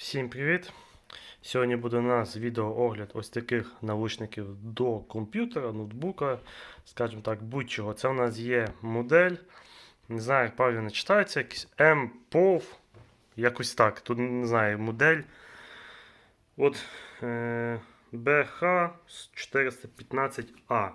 Всім привіт! Сьогодні буде у нас відеоогляд ось таких наушників до комп'ютера, ноутбука, скажімо так, будь-чого. Це у нас є модель, не знаю, як правильно читається, якийсь MPOV, якось так. Тут не знаю, модель. От е, BH415A.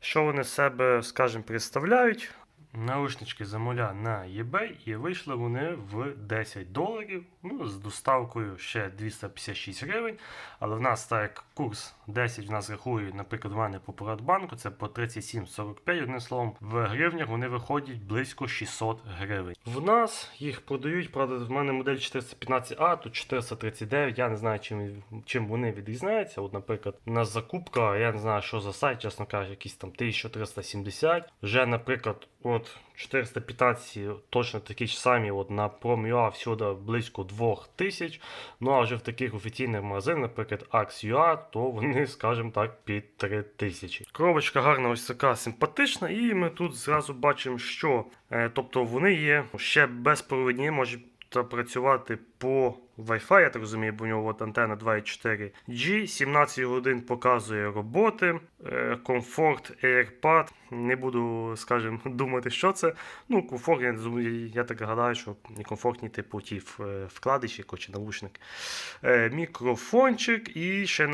Що вони себе, скажімо, представляють? Наушнички замовляв на eBay і вийшли вони в 10 доларів. Ну, з доставкою ще 256 гривень. Але в нас так як курс 10 в нас рахує, наприклад, в мене по Приватбанку, це по 37,45, одним словом, в гривнях вони виходять близько 600 гривень. В нас їх продають, правда, в мене модель 415А, тут 439, я не знаю, чим, чим вони відрізняються. От, наприклад, у нас закупка, я не знаю, що за сайт, чесно кажучи, якийсь там 1370. Вже, наприклад, от 415 точно такі ж самі от на Prom.ua всюди близько 2000. Ну а вже в таких офіційних магазинах, наприклад, Axe.ua, то вони, скажімо так, під 3000. Коробочка гарна, ось така симпатична, і ми тут зразу бачимо, що е, тобто вони є ще безпровідні, можуть працювати по Wi-Fi, я так розумію, бо у нього от антенна 2.4 G, 17 годин показує роботи, е, комфорт AirPad. Не буду, скажімо, думати, що це. Ну, комфорт, я, я так гадаю, що комфортні типу ті в- вкладиші чи навушник. Е, Мікрофончик і ще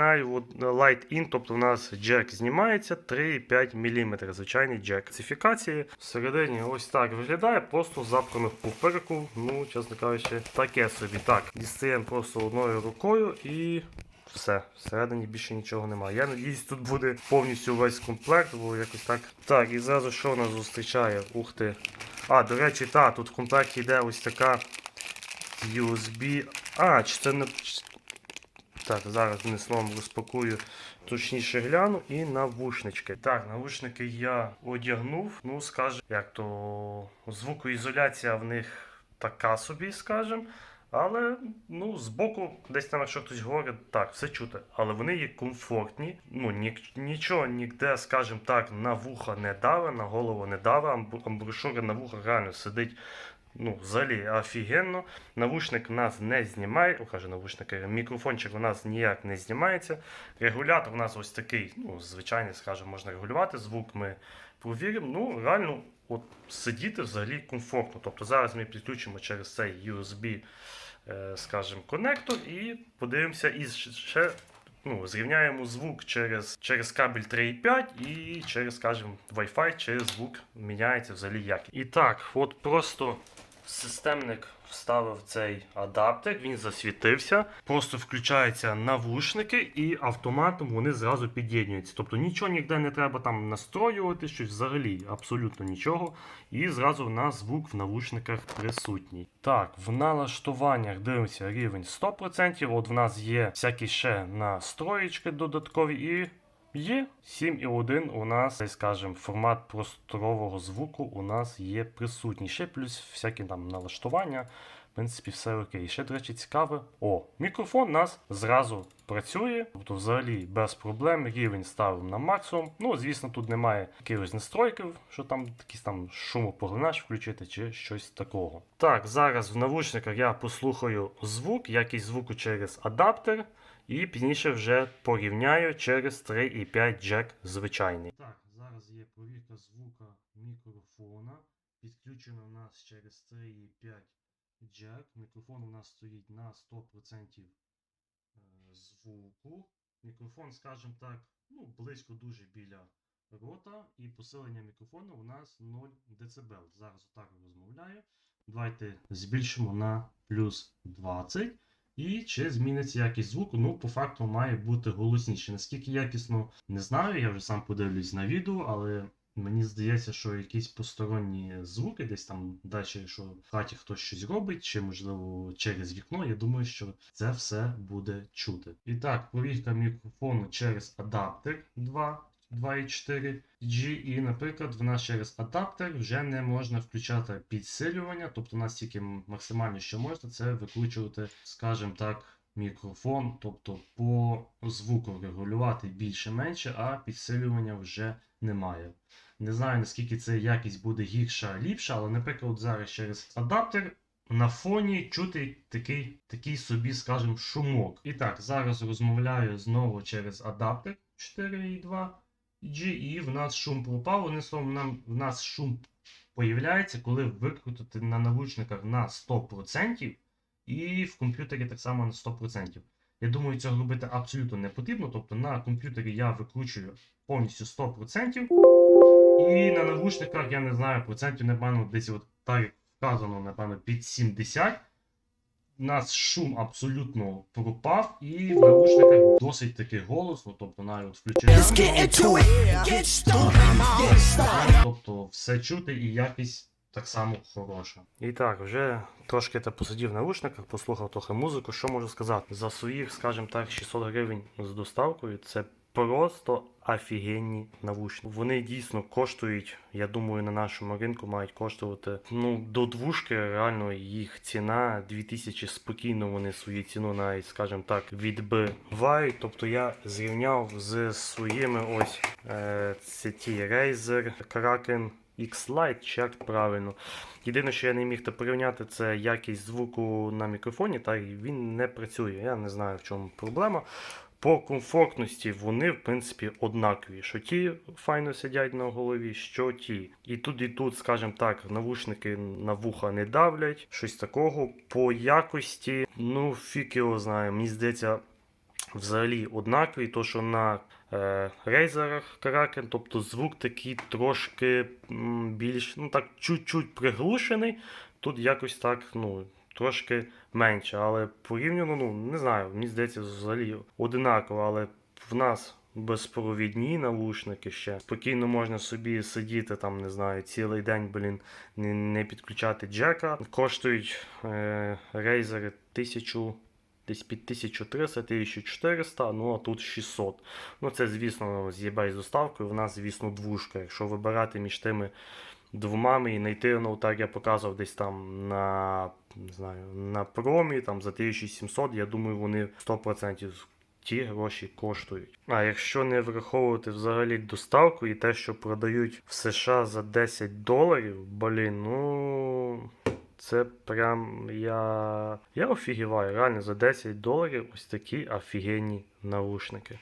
Light In, тобто у нас джек знімається 3,5 мм. Звичайний джек. Специфікації всередині ось так виглядає, просто запхано в пуперку. Ну, чесно кажучи, таке собі. Так, дістаємо просто одною рукою і. Все, всередині більше нічого немає. Я надіюсь, тут буде повністю весь комплект, бо якось так. Так, і зразу що нас зустрічає? Ух ти. А, до речі, та, тут в комплекті йде ось така USB. А, чи це не. Так, зараз словом розпакую, точніше гляну і навушнички. Так, навушники я одягнув. Ну, скажем, як то звукоізоляція в них така собі, скажем. Але ну, збоку, десь там, якщо хтось говорить, так, все чути. Але вони є комфортні. Ну, ні, нічого ніде, скажімо так, на вуха не даве, на голову не. Амбу- Амбушури на вуха реально сидить. Ну, взагалі офігенно. Навушник в нас не знімає, каже навушник, мікрофончик у нас ніяк не знімається. Регулятор у нас ось такий, ну, звичайний, скажімо, можна регулювати. Звук ми провіримо. Ну, реально, от сидіти взагалі комфортно. Тобто зараз ми підключимо через цей USB, скажімо, конектор і подивимося і ще. Ну, зрівняємо звук через, через кабель 3.5 і через, скажімо, Wi-Fi, через звук міняється взагалі як. І так, от просто системник вставив цей адаптер, він засвітився, просто включаються навушники і автоматом вони зразу під'єднуються. Тобто нічого ніде не треба там настроювати, щось взагалі, абсолютно нічого. І зразу в нас звук в навушниках присутній. Так, в налаштуваннях дивимося рівень 100%. От в нас є всякі ще настроєчки додаткові і Є 7,1 у нас, скажем, формат просторового звуку у нас є присутній. Ще плюс всякі там налаштування. В принципі, все окей. Ще, до речі, цікаве. О, мікрофон у нас зразу працює, тобто взагалі без проблем. Рівень ставимо на максимум. Ну, звісно, тут немає якихось настройків, що там якийсь там шумопоглинач включити чи щось такого. Так, зараз в навушниках я послухаю звук, якість звуку через адаптер. І пізніше вже порівняю через 3,5 джек звичайний. Так, зараз є провірка звука мікрофона. Підключено у нас через 3,5 джек. Мікрофон у нас стоїть на 100% е, звуку. Мікрофон, скажімо так, ну, близько дуже біля рота. І посилення мікрофону у нас 0 дБ. Зараз отак розмовляю. Давайте збільшимо на плюс 20. І чи зміниться якість звуку? Ну, по факту має бути голосніше. Наскільки якісно не знаю, я вже сам подивлюсь на відео, але мені здається, що якісь посторонні звуки, десь там далі, що в хаті хтось щось робить, чи можливо через вікно. Я думаю, що це все буде чути. І так, провірка мікрофону через адаптер 2. 2.4 G, і, наприклад, в нас через адаптер вже не можна включати підсилювання, тобто у нас тільки максимально, що можна, це викручувати, скажімо так, мікрофон, тобто по звуку регулювати більше-менше, а підсилювання вже немає. Не знаю, наскільки це якість буде гірша, ліпша, але, наприклад, зараз через адаптер на фоні чути такий, такий собі, скажімо, шумок. І так, зараз розмовляю знову через адаптер 4.2 G, і в нас шум пропав. Одним словом, нам, в нас шум появляється, коли викрутити на навушниках на 100% і в комп'ютері так само на 100%. Я думаю, цього робити абсолютно не потрібно. Тобто на комп'ютері я викручую повністю 100%. І на навушниках, я не знаю, процентів, напевно, десь от так вказано, напевно, під 70. У нас шум абсолютно пропав, і в навушниках досить таки голосно, тобто навіть от включити. Тобто все чути і якість так само хороша. І так, вже трошки та посидів в наушниках, послухав трохи музику. Що можу сказати? За своїх, скажімо так, 600 гривень з доставкою це просто офігенні навушники. Вони дійсно коштують, я думаю, на нашому ринку мають коштувати ну, до двушки. Реально їх ціна 2000 спокійно вони свою ціну навіть, скажімо так, відбивають. Тобто я зрівняв з своїми ось е, це ті Razer Kraken X-Lite, чи як правильно. Єдине, що я не міг порівняти, це якість звуку на мікрофоні, та він не працює. Я не знаю, в чому проблема. По комфортності вони, в принципі, однакові. Що ті файно сидять на голові, що ті. І тут, і тут, скажімо так, навушники на вуха не давлять, щось такого. По якості, ну, фік його знає. Мені здається, взагалі однакові, то що на е, рейзерах Kraken, тобто звук такий трошки м, більш, ну так, чуть-чуть приглушений. Тут якось так, ну, трошки менше. Але порівняно, ну, не знаю, мені здається, взагалі одинаково, але в нас. Безпровідні навушники ще. Спокійно можна собі сидіти там, не знаю, цілий день, блін, не, підключати джека. Коштують е, рейзери 1000 десь під 1300-1400, ну а тут 600. Ну це, звісно, з eBay з доставкою. В нас, звісно, двушка. Якщо вибирати між тими двома і знайти, ну так я показував десь там на не знаю, на промі там за 1700, я думаю, вони 100% ті гроші коштують. А якщо не враховувати взагалі доставку і те, що продають в США за 10 доларів, блін, ну. Це прям я. Я офігіваю. Реально за 10 доларів ось такі офігенні наушники.